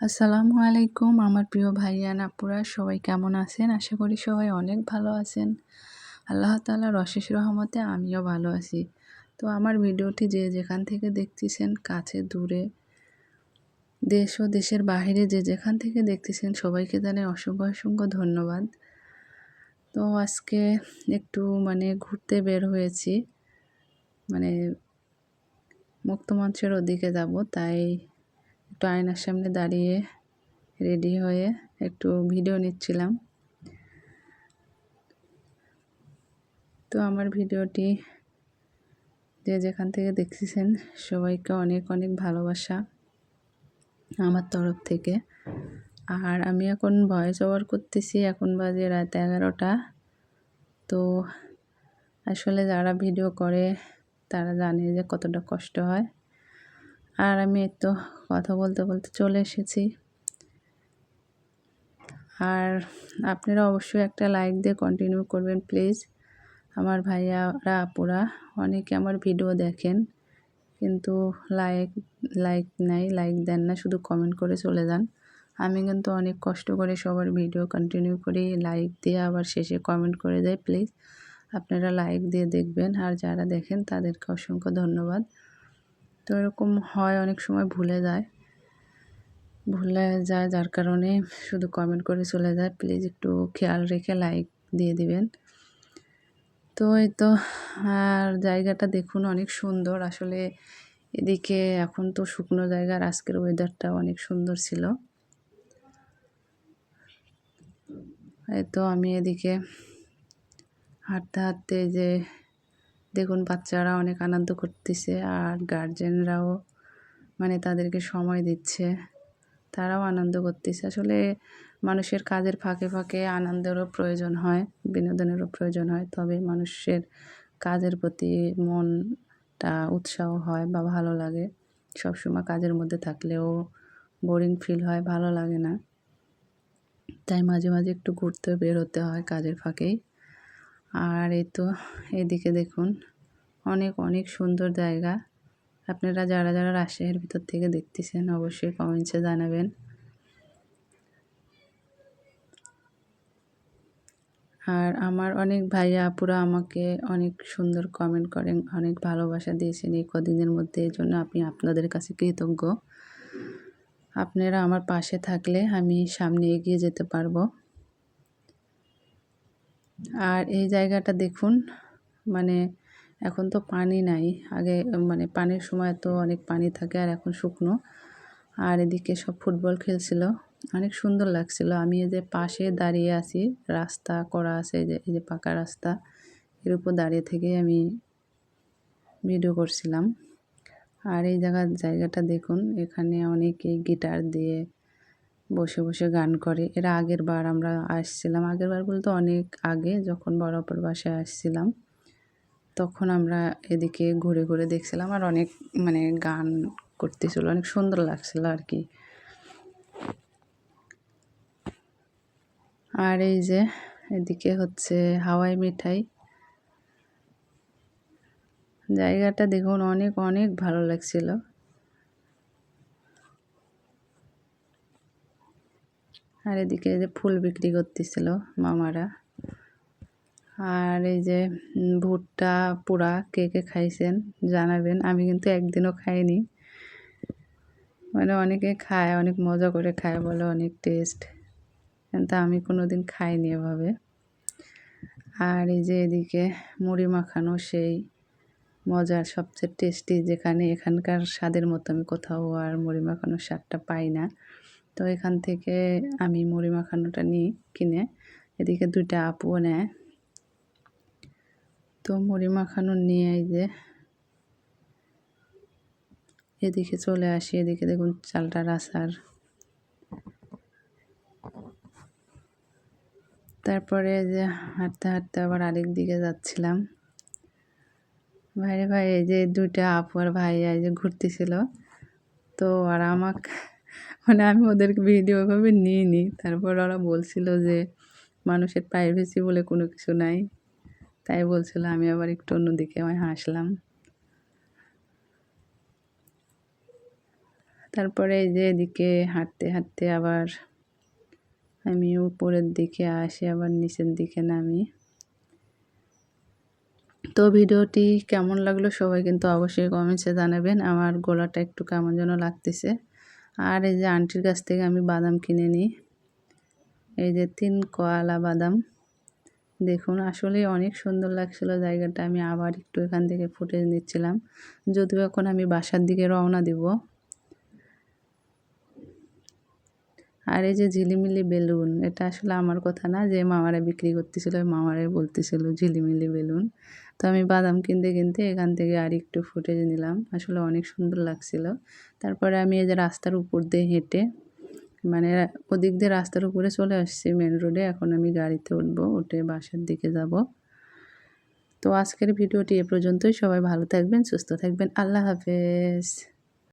আসসালামু আলাইকুম, আমার প্রিয় ভাইয়ান আপুরা, সবাই কেমন আছেন? আশা করি সবাই অনেক ভালো আছেন। আল্লাহ তালার অশেষ রহমতে আমিও ভালো আছি। তো আমার ভিডিওটি যে যেখান থেকে দেখতেছেন, কাছে, দূরে, দেশ ও দেশের বাহিরে যে যেখান থেকে দেখতেছেন, সবাইকে জানাই অসংখ্য অসংখ্য ধন্যবাদ। তো আজকে একটু মানে ঘুরতে বের হয়েছি। মানে মুক্তমঞ্চের ওদিকে যাব, তাই একটু আয়নার সামনে দাঁড়িয়ে রেডি হয়ে একটু ভিডিও নিচ্ছিলাম। তো আমার ভিডিওটি যে যেখান থেকে দেখতেছেন সবাইকে অনেক অনেক ভালোবাসা আমার তরফ থেকে। আর আমি এখন ভয়েস ওভার করতেছি, এখন বাজে রাত এগারোটা। তো আসলে যারা ভিডিও করে তারা জানে যে কতটা কষ্ট হয়। আর আমি তো কথা বলতে বলতে চলে এসেছি। আর আপনারা অবশ্যই একটা লাইক দিয়ে কন্টিনিউ করবেন প্লিজ আমার ভাইয়ারা, আপুরা, অনেকে আমার ভিডিও দেখেন, কিন্তু লাইক লাইক নাই লাইক দেন না, শুধু কমেন্ট করে চলে যান। আমি কিন্তু অনেক কষ্ট করে সবার ভিডিও কন্টিনিউ করি লাইক দিয়ে আবার শেষে কমেন্ট করে দেয় প্লিজ আপনারা লাইক দিয়ে দেখবেন, আর যারা দেখেন তাদেরকে অসংখ্য ধন্যবাদ। তো এরকম হয়, অনেক সময় ভুলে যায়। ভুলে যায় যার কারণে শুধু কমেন্ট করে চলে যায়। প্লিজ একটু খেয়াল রেখে লাইক দিয়ে দিবেন। তো এই তো, আর জায়গাটা দেখুন অনেক সুন্দর। আসলে এদিকে এখন তো শুকনো জায়গার আজকের ওয়েদারটা অনেক সুন্দর ছিল। এই তো আমি এদিকে হাঁটতে হাঁটতে যে দেখুন, বাচ্চারা অনেক আনন্দ করতেছে আর গার্জেনরাও মানে তাদেরকে সময় দিচ্ছে। তারাও আনন্দ করতেছে। আসলে মানুষের কাজের ফাঁকে ফাঁকে আনন্দেরও প্রয়োজন হয়, বিনোদনেরও প্রয়োজন হয়, তবে মানুষের কাজের প্রতি মনটা উৎসাহ হয় বা ভালো লাগে। সবসময় কাজের মধ্যে থাকলেও বোরিং ফিল হয়, ভালো লাগে না। তাই মাঝে মাঝে একটু ঘুরতে বেরোতে হয় কাজের ফাঁকেই। আর এই তো এদিকে দেখুন, অনেক অনেক সুন্দর জায়গা। আপনারা যারা যারা রাজশাহীর ভিতর থেকে দেখতেছেন, অবশ্যই কমেন্টসে জানাবেন। আর আমার অনেক ভাইয়া আপুরা আমাকে অনেক সুন্দর কমেন্ট করেন, অনেক ভালোবাসা দিয়েছেন এই কদিনের মধ্যে, এই জন্য আমি আপনাদের কাছে কৃতজ্ঞ। আপনারা আমার পাশে থাকলে আমি সামনে এগিয়ে যেতে পারব। আর এই জায়গাটা দেখুন মানে এখন তো পানি নাই। আগে মানে পানির সময় তো অনেক পানি থাকে আর এখন শুকনো। আর এদিকে সব ফুটবল খেলছিল। অনেক সুন্দর লাগছিল। আমি এই যে পাশে দাঁড়িয়ে আছি, রাস্তা করা আছে, এই যে এই যে পাকা রাস্তা, এর উপর দাঁড়িয়ে থেকে আমি ভিডিও করছিলাম। আর এই জায়গার জায়গাটা দেখুন, এখানে অনেকেই গিটার দিয়ে বসে বসে গান করে। এর আগের বার আমরা আসছিলাম। আগের বার বলতে অনেক আগে যখন অপর বাসায় আসছিলাম, তখন আমরা এদিকে ঘুরে ঘুরে দেখছিলাম আর অনেক মানে গান করতেছিল। অনেক সুন্দর লাগছিল আর কি। আর এই যে এদিকে হচ্ছে হাওয়াই মিঠাই। জায়গাটা দেখুন অনেক অনেক ভালো লাগছিল। আর এদিকে যে ফুল বিক্রি করতেছিল মামারা। আর এই যে ভুট্টা, পোড়া কে কে খাইছেন জানাবেন। আমি কিন্তু একদিনও খাইনি। মানে অনেকে খায়, অনেক মজা করে খায় বলে অনেক টেস্ট কিন্তু আমি কোনো দিন খাইনি এভাবে। আর এই যে এদিকে মুড়ি মাখানো সেই মজার সবচেয়ে টেস্টি যেখানে এখানকার স্বাদের মতো আমি কোথাও আর মুড়ি মাখানোর স্বাদটা পাই না। তো এখান থেকে আমি মুড়ি মাখানোটা নিই, কিনে। এদিকে দুইটা আপুও নেয়। তো মুড়ি মাখানো নিয়ে এই যে এদিকে চলে আসি, এদিকে দেখুন চালটা রাসার। তারপরে যে হাঁটতে হাঁটতে আবার আরেক দিকে যাচ্ছিলাম। ভাইরে ভাই, এই যে দুইটা আপু আর ভাই এই যে ঘুরতেছিল। তো আর আমাকে মানে আমি ওদেরকে ভিডিও ওভাবে নিই তারপর ওরা বলছিল যে, মানুষের প্রাইভেসি বলে কোনো কিছু নাই। তাই বলছিল, আমি আবার একটু অন্যদিকে আমি হাসলাম। তারপরে এই যে এদিকে হাঁটতে হাঁটতে আবার আমি উপরের দিকে আসি, আবার নিচের দিকে নামি। তো ভিডিওটি কেমন লাগল সবাই কিন্তু অবশ্যই কমেন্টসে জানাবেন। আমার গলাটা একটু কেমন যেন লাগতেছে। আর এই যে আন্টির কাছ থেকে আমি বাদাম কিনে নিই। এই যে তিন কোয়ালা বাদাম। দেখুন আসলে অনেক সুন্দর লাগছিল জায়গাটা। আমি আবার একটু এখান থেকে ফুটেজ নিচ্ছিলাম। যদিও এখন আমি বাসার দিকে রওনা দিব। আর এই যে ঝিলিমিলি বেলুন, এটা আসলে আমার কথা না যে মামারা বিক্রি করতেছিল ওই মামারাই বলতেছিল ঝিলিমিলি বেলুন। তো আমি বাদাম কিনতে কিনতে এখান থেকে আর একটু ফুটেজ নিলাম। আসলে অনেক সুন্দর লাগছিল। তারপরে আমি এই যে রাস্তার উপর দিয়ে হেঁটে মানে ওদিক দিয়ে রাস্তার উপরে চলে আসছি মেন রোডে এখন আমি গাড়িতে উঠবো, উঠে বাসার দিকে যাব। তো আজকের ভিডিওটি এ পর্যন্তই। সবাই ভালো থাকবেন, সুস্থ থাকবেন। আল্লাহ হাফেজ।